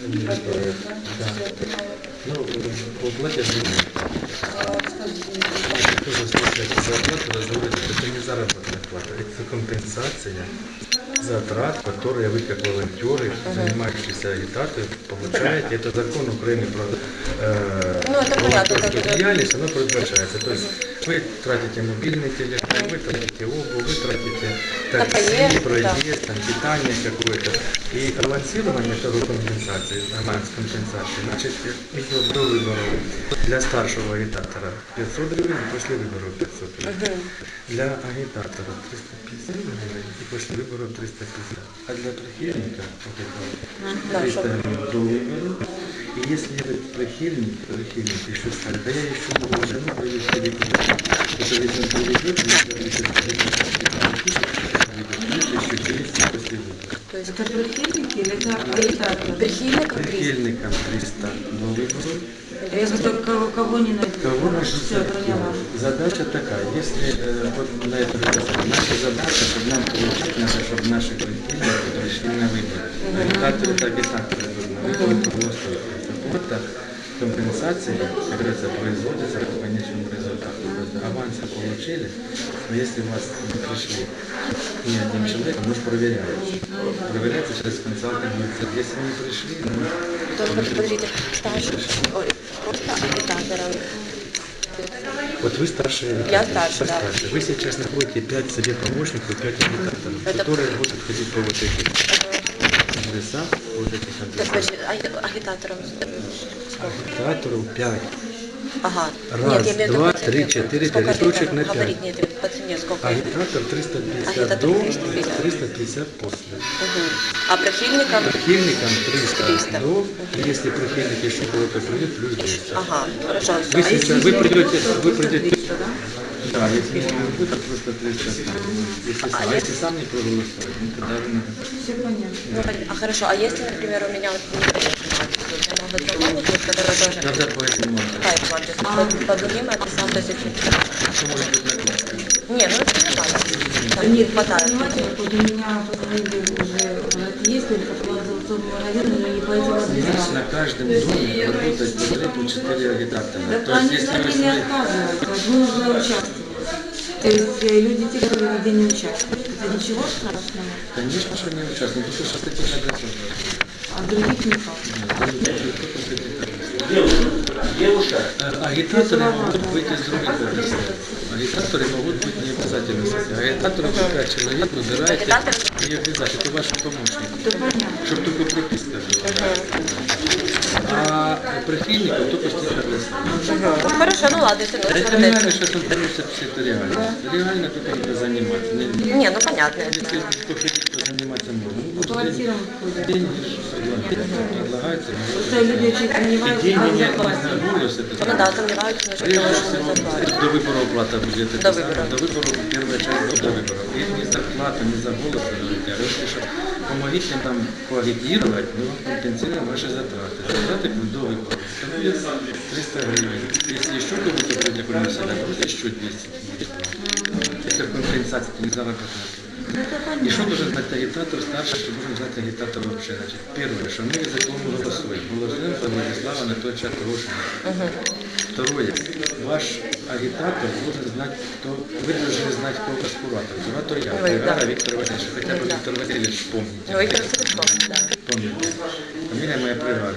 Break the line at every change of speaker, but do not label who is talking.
Это не заработная плата, это компенсация затрат, которые вы как волонтеры, занимающиеся агитацией, получаете. Это закон Украины про э,
Ну, это понятно, как
волонтерскую
это-
деятельность, оно предназначается. То есть вы тратите мобильный телефон, вы тратите обувь, вы тратите
На
такси,
поездку,
проезд, там, питание какое-то. И балансирование этого компенсации, аванс компенсации, значит, идет до выборов для старшего агитатора 500 гривен, после выборов 500 гривен. Для агитатора 350 гривен и после выборов 350. А для прихильника вот это, 300 гривен до выборов. И если этот прихильник, прихильник еще скажет, да я еще могу жену привести в Якутск». то если он приведет, выборов.
То есть
Это прихильники или это агитаторы?
прихильников 300.
Прихильникам 300 до выборов.
Если только кого не найдет.
Кого найдется?
Все, поняла.
Задача такая, если э, вот на это сказать, наша задача, чтобы нам получить, надо, чтобы наши прихильники пришли на выборы. Агитаторы это агитаторы идут на выборы, проголосуют. Вот так компенсации, говорится, производятся по конечному результату. То есть авансы получили, но если у вас не пришли ни один человек, мы же проверяем. Проверяется через консалтинг. Если не пришли, ну,
подождите, ой, просто.
Вот вы старшие
Я старше, да.
старше. Вы сейчас находите 5 себе помощников, 5 агитаторов,
Это-
которые будут ходить по вот этим адресам, вот этих
Так,
адресам. Калькулятору 5.
Ага.
Раз,
Нет,
два, три, четыре, пять.
Листочек
на пять.
Говорить, нет, по цене сколько?
Агитатор 350 до,
350,
350 после.
Угу. А прихильникам?
Прохильникам 300,
300.
до, угу. если прохильник еще кого-то придет, плюс 200.
Ага, пожалуйста.
Вы,
а
если вы придете, вы придете,
300, да?
Да, если вы придете. 130. Если, а если сам не проголосует, ну тогда вы
Все понятно.
А хорошо, а если, например, у меня вот не я могу который тоже...
Надо по этому.
Да, это вот, то есть под другим.
Что может быть на
Не, ну это
нормально.
Там
не
хватает.
Понимаете, вот у меня позвонили уже, у нас есть только продукционный магазин, но не по этим адресам.
У нас на каждом доме работает по 4 агитатора. Да,
они сами не отказывают, нужно участвовать. То есть э, люди те, которые нигде не участвуют. Это ничего страшного,
Конечно, что не участвуют, потому что с таких адресов.
а других никак.
Э, Агитаторы могут быть из других адресов. Агитаторы могут быть не обязательно. с- Агитаторы пока человек выбирает
Агитатор?
не обязательно, это ваши помощники.
Это понятно.
Чтобы только прописка была. А прихильников только с тех адресов.
Ну, хорошо, ну ладно, если
Это
нужно
реально
продать.
сейчас он относится к это реально. Реально тут это заниматься. Не- не-
Не, ну понятно.
Если кто хочет заниматься можно. Ну, вот
Квартирам ходят.
деньги предлагаются.
Просто люди очень
И
сомневаются,
деньги
как
не
заплатить.
не голос это.
Ну да, сомневаюсь, но что
Прежде
можно
всего,
зарплату.
до выборов плата будет. это
До
самое,
выборов.
До выборов, первая часть до выборов. И не за плату, не за голос, вы говорите, а говорите, что помогите нам коагитировать, мы вам компенсируем ваши затраты. Затраты будут до выборов. Там есть 300 гривен. Если еще кого-то придет кроме себя, то еще 200 Это компенсация, это не заработная плата. И что должен знать агитатор старший, что должен знать агитатор вообще? Значит, первое, что мы за кого мы голосуем. Голосуем за Владислава Анатольевича Трошина. Второе, ваш агитатор должен знать, кто, вы должны знать, кто у вас куратор. Куратор я,
Вы,
Пригара
да.
Виктор Васильевич, хотя бы
Да.
Виктор Васильевич помните.
Ну, Виктор Сапожков, да.
Помните. Фамилия моя Пригара.